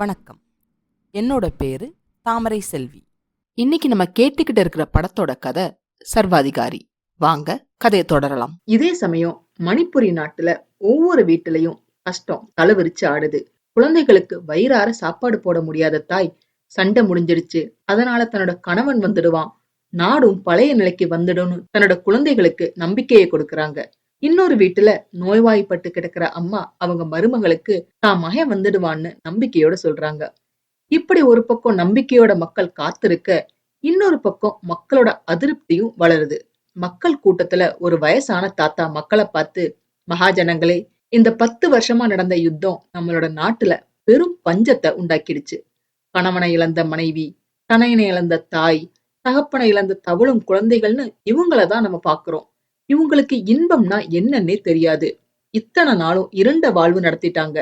வணக்கம். என்னோட பேரு தாமரை செல்வி. இன்னைக்கு நம்ம கேட்டுக்கிட்டு இருக்கிற படத்தோட கதை சர்வாதிகாரி. வாங்க கதையை தொடரலாம். இதே சமயம் மணிப்புரி நாட்டுல ஒவ்வொரு வீட்டிலையும் கஷ்டம் தலைவிரிச்சு ஆடுது. குழந்தைகளுக்கு வயிறார சாப்பாடு போட முடியாத தாய் சண்டை முடிஞ்சிடுச்சு அதனால தன்னோட கணவன் வந்துடுவான். நாடும் பழைய நிலைக்கு வந்துடும்னு தன்னோட குழந்தைகளுக்கு நம்பிக்கையை கொடுக்கறாங்க. இன்னொரு வீட்டுல நோய்வாய்ப்பட்டு கிடக்கிற அம்மா அவங்க மருமகளுக்கு தான் மகன் வந்துடுவான்னு நம்பிக்கையோட சொல்றாங்க. இப்படி ஒரு பக்கம் நம்பிக்கையோட மக்கள் காத்திருக்க இன்னொரு பக்கம் மக்களோட அதிருப்தியும் வளருது. மக்கள் கூட்டத்துல ஒரு வயசான தாத்தா மக்களை பார்த்து மகாஜனங்களே இந்த பத்து வருஷமா நடந்த யுத்தம் நம்மளோட நாட்டுல பெரும் பஞ்சத்தை உண்டாக்கிடுச்சு. கணவனை இழந்த மனைவி தனையனை இழந்த தாய் தகப்பனை இழந்த தவளும் குழந்தைகள்னு இவங்கள தான் நம்ம பாக்குறோம் இவங்களுக்கு இன்பம்னா என்னன்னே தெரியாது. இத்தனை நாளும் இருண்ட வாழ்வு நடத்திட்டாங்க.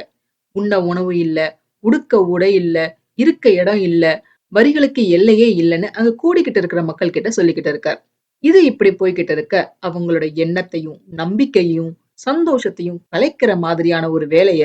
உண்ண உணவு இல்ல உடுக்க உடை இல்ல இருக்க இடம் இல்ல வரிகளுக்கு எல்லையே இல்லைன்னு அங்க கூடிக்கிட்டு இருக்கிற மக்கள் கிட்ட சொல்லிக்கிட்டு இருக்கார். இது இப்படி போய்கிட்டு இருக்க அவங்களோட எண்ணத்தையும் நம்பிக்கையும் சந்தோஷத்தையும் கலைக்கிற மாதிரியான ஒரு வேலைய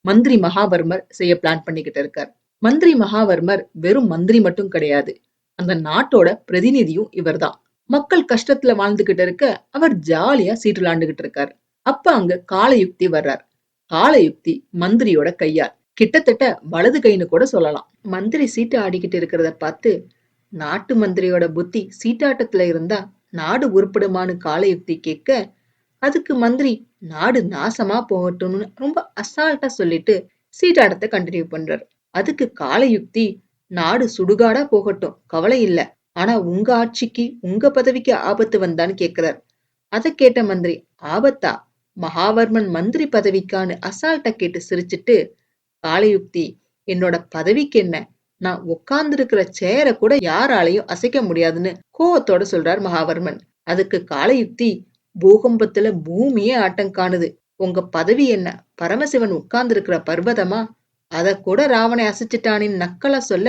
மந்திரி மகாவர்மர் செய்ய பிளான் பண்ணிக்கிட்டு இருக்கார். மந்திரி மகாவர்மர் வெறும் மந்திரி மட்டும் கிடையாது. அந்த நாட்டோட பிரதிநிதியும் இவர்தான். மக்கள் கஷ்டத்துல வாழ்ந்துகிட்டு இருக்க அவர் ஜாலியா சீட்டு விளாண்டுகிட்டு இருக்காரு. அப்ப அங்க காலயுக்தி வர்றார். காலயுக்தி மந்திரியோட கையால். கிட்டத்தட்ட வலது கைன்னு கூட சொல்லலாம். மந்திரி சீட்டு ஆடிக்கிட்டு இருக்கிறத பார்த்து நாட்டு மந்திரியோட புத்தி சீட்டாட்டத்துல இருந்தா நாடு உருப்படுமான்னு காலயுக்தி கேட்க அதுக்கு மந்திரி நாடு நாசமா போகட்டும்னு ரொம்ப அசால்ட்டா சொல்லிட்டு சீட்டாட்டத்தை கண்டினியூ பண்றாரு. அதுக்கு காலயுக்தி நாடு சுடுகாடா போகட்டும். கவலை இல்லை. ஆனா உங்க ஆட்சிக்கு உங்க பதவிக்கு ஆபத்து வந்தான்னு கேக்குறார். அத கேட்ட மந்திரி ஆபத்தா? மகாவர்மன் மந்திரி பதவிக்கான்னு அசால்ட்டா கேட்டு சிரிச்சிட்டு காலயுக்தி என்னோட பதவிக்கு என்ன? நான் உட்கார்ந்து இருக்கிற சேரை கூட யாராலையும் அசைக்க முடியாதுன்னு கோவத்தோட சொல்றார் மகாவர்மன். அதுக்கு காலயுக்தி பூகம்பத்துல பூமியே ஆட்டம் காணுது. உங்க பதவி என்ன? பரமசிவன் உட்கார்ந்து இருக்கிற பர்வதமா? அத கூட ராவனை அசைச்சிட்டானின் நக்கலா சொல்ல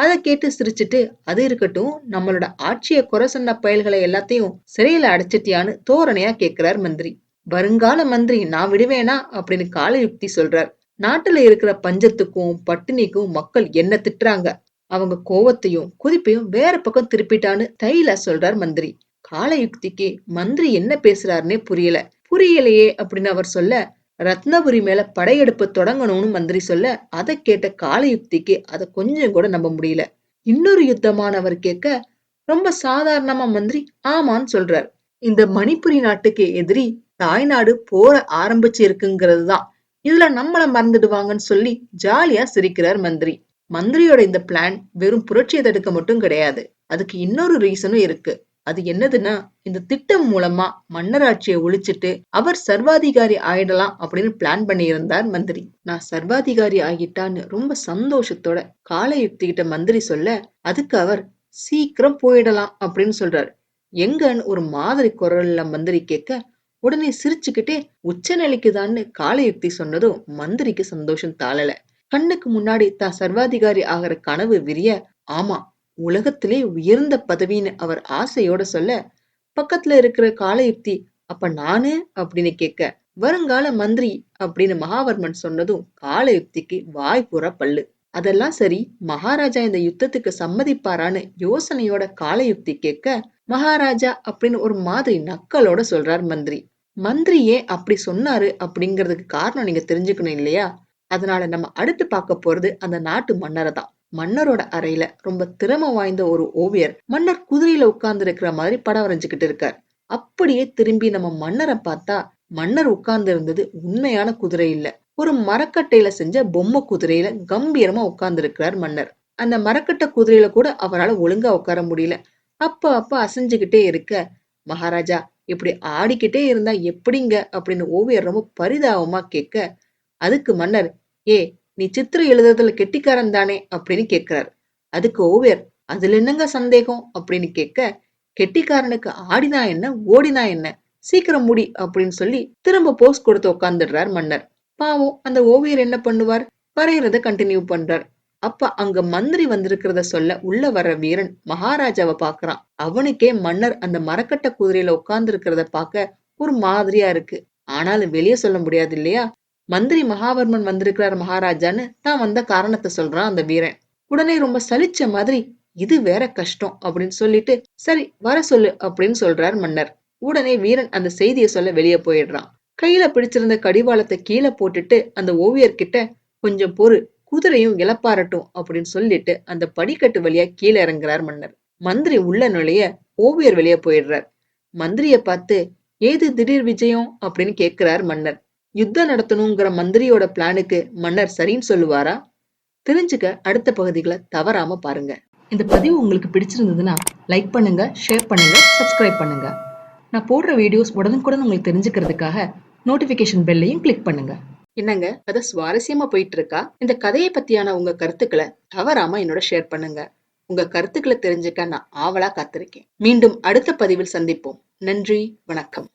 அதை கேட்டு சிரிச்சிட்டு அது இருக்கட்டும் நம்மளோட ஆட்சியை குறை சொன்ன பயல்களை எல்லாத்தையும் சிறையில அடைச்சிட்டியான்னு தோரணையா கேட்கிறார் மந்திரி. வருங்கால மந்திரி நான் விடுவேனா? அப்படின்னு காலயுக்தி சொல்றார். நாட்டுல இருக்கிற பஞ்சத்துக்கும் பட்டினிக்கும் மக்கள் என்ன திட்டுறாங்க? அவங்க கோவத்தையும் குதிப்பையும் வேற பக்கம் திருப்பிட்டான்னு தைலா சொல்றார் மந்திரி. காலயுக்திக்கு மந்திரி என்ன பேசுறாருன்னே புரியல. புரியலையே அப்படின்னு அவர் சொல்ல ரத்னபுரி மேல படையெடுப்பு தொடங்கணும்னு மந்திரி சொல்ல அதை கேட்ட காலயுக்திக்கு அதை கொஞ்சம் கூட நம்ப முடியல. இன்னொரு யுத்தமானவர் கேட்க ரொம்ப சாதாரணமா மந்திரி ஆமான்னு சொல்றார். இந்த மணிப்புரி நாட்டுக்கு எதிரி தாய்நாடு போற ஆரம்பிச்சு இருக்குங்கிறது தான். இதுல நம்மள மறந்துடுவாங்கன்னு சொல்லி ஜாலியா சிரிக்கிறார் மந்திரி. மந்திரியோட இந்த பிளான் வெறும் புரட்சியை தடுக்க மட்டும் கிடையாது. அதுக்கு இன்னொரு ரீசனும் இருக்கு. அது என்னதுன்னா இந்த திட்டம் மூலமா மன்னராட்சியை ஒழிச்சிட்டு அவர் சர்வாதிகாரி ஆயிடலாம் அப்படின்னு பிளான் பண்ணி இருந்தார் மந்திரி. நான் சர்வாதிகாரி ஆகிட்டான்னு ரொம்ப சந்தோஷத்தோட காலை யுக்திகிட்ட மந்திரி சொல்ல அதுக்கு அவர் சீக்கிரம் போயிடலாம் அப்படின்னு சொல்றாரு. எங்கன்னு ஒரு மாதிரி குரல்ல மந்திரி கேட்க உடனே சிரிச்சுக்கிட்டே உச்ச நிலைக்குதான்னு காலயுக்தி சொன்னதும் மந்திரிக்கு சந்தோஷம் தாளல கண்ணுக்கு முன்னாடி தான் சர்வாதிகாரி ஆகிற கனவு விரிய ஆமா உலகத்திலே உயர்ந்த பதவின்னு அவர் ஆசையோட சொல்ல பக்கத்துல இருக்கிற காலயுக்தி அப்ப நானு? அப்படின்னு கேட்க வருங்கால மந்திரி அப்படின்னு மகாவர்மன் சொன்னதும் காலயுக்திக்கு வாய் பூரா பல்லு. அதெல்லாம் சரி மகாராஜா இந்த யுத்தத்துக்கு சம்மதிப்பாரான்னு யோசனையோட காலயுக்தி கேட்க மகாராஜா அப்படின்னு ஒரு மாதிரி நக்கலோட சொல்றார் மந்திரி. மந்திரி ஏன் அப்படி சொன்னாரு அப்படிங்கிறதுக்கு காரணம் நீங்க தெரிஞ்சுக்கணும் இல்லையா? அதனால நம்ம அடுத்து பார்க்க போறது அந்த நாட்டு மன்னரை தான் மன்னரோட அறையில ரொம்ப திறமை வாய்ந்த ஒரு ஓவியர் மன்னர் குதிரையில உட்கார்ந்து இருக்கிற மாதிரி படம் வரைஞ்சுக்கிட்டு இருக்கார். அப்படியே திரும்பி நம்ம மன்னரை பார்த்தா மன்னர் உட்கார்ந்து இருந்தது உண்மையான குதிரை இல்ல. ஒரு மரக்கட்டையில செஞ்ச பொம்மை குதிரையில கம்பீரமா உட்கார்ந்து இருக்கிறார் மன்னர். அந்த மரக்கட்டை குதிரையில கூட அவரால் ஒழுங்கா உட்கார முடியல. அப்ப அப்ப அசைஞ்சுகிட்டே இருக்க மகாராஜா இப்படி ஆடிக்கிட்டே இருந்தா எப்படிங்க? அப்படின்னு ஓவியர் ரொம்ப பரிதாபமா கேட்க அதுக்கு மன்னர் ஏ நீ சித்திரம் எழுதுறதுல கெட்டிக்காரன் தானே அப்படின்னு கேக்குறாரு அதுக்கு ஓவியர் அதுல என்னங்க சந்தேகம்? அப்படின்னு கேட்க கெட்டிக்காரனுக்கு ஆடினா என்ன ஓடினா என்ன? சீக்கிரம் முடி அப்படின்னு சொல்லி திரும்ப போஸ் கொடுத்து உட்காந்துடுறார் மன்னர். பாவம் அந்த ஓவியர் என்ன பண்ணுவார்? வரைகிறத கண்டினியூ பண்றார். அப்ப அங்க மந்திரி வந்திருக்கிறத சொல்ல உள்ள வர்ற வீரன் மகாராஜாவை பாக்குறான். அவனுக்கே மன்னர் அந்த மரக்கட்ட குதிரையில உட்கார்ந்து இருக்கிறத பார்க்க ஒரு மாதிரியா இருக்கு. ஆனாலும் வெளியே சொல்ல முடியாது இல்லையா? மந்திரி மகாவர்மன் வந்திருக்கிறார் மகாராஜான்னு தான் வந்த காரணத்தை சொல்றான் அந்த வீரன். உடனே ரொம்ப சலிச்ச மாதிரி இது வேற கஷ்டம் அப்படின்னு சொல்லிட்டு சரி வர சொல்லு அப்படின்னு சொல்றார் மன்னர். உடனே வீரன் அந்த செய்தியை சொல்ல வெளியே போயிடுறான். கையில பிடிச்சிருந்த கடிவாளத்தை கீழே போட்டுட்டு அந்த ஓவியர்கிட்ட கொஞ்சம் பொறு குதிரையும் இழப்பாரட்டும் அப்படின்னு சொல்லிட்டு அந்த படிக்கட்டு வழியா கீழே இறங்குறார் மன்னர். மந்திரி உள்ள நுழைய ஓவியர் வெளியே போயிடுறார். மந்திரிய பார்த்து ஏது திடீர் விஜயம்? அப்படின்னு கேட்கிறார் மன்னர். யுத்தம் நடத்தணுங்கிற மந்திரியோட பிளானுக்கு மன்னர் சரின்னு சொல்லுவாரா? தெரிஞ்சுக்க அடுத்த பகுதிகளை தவறாம பாருங்க. இந்த பதிவு உங்களுக்கு பிடிச்சிருந்ததுன்னா லைக் பண்ணுங்க ஷேர் பண்ணுங்க சப்ஸ்கிரைப் பண்ணுங்க. நான் போடுற வீடியோஸ் உடனுக்குடன் உங்களுக்கு தெரிஞ்சுக்கிறதுக்காக நோட்டிபிகேஷன் பெல்லையும் கிளிக் பண்ணுங்க. என்னங்க? கதை சுவாரஸ்யமா போயிட்டு இருக்கா இந்த கதையை பத்தியான உங்க கருத்துக்களை தவறாம என்னோட ஷேர் பண்ணுங்க. உங்க கருத்துக்களை தெரிஞ்சுக்க நான் ஆவலா காத்திருக்கேன். மீண்டும் அடுத்த பதிவில் சந்திப்போம். நன்றி வணக்கம்.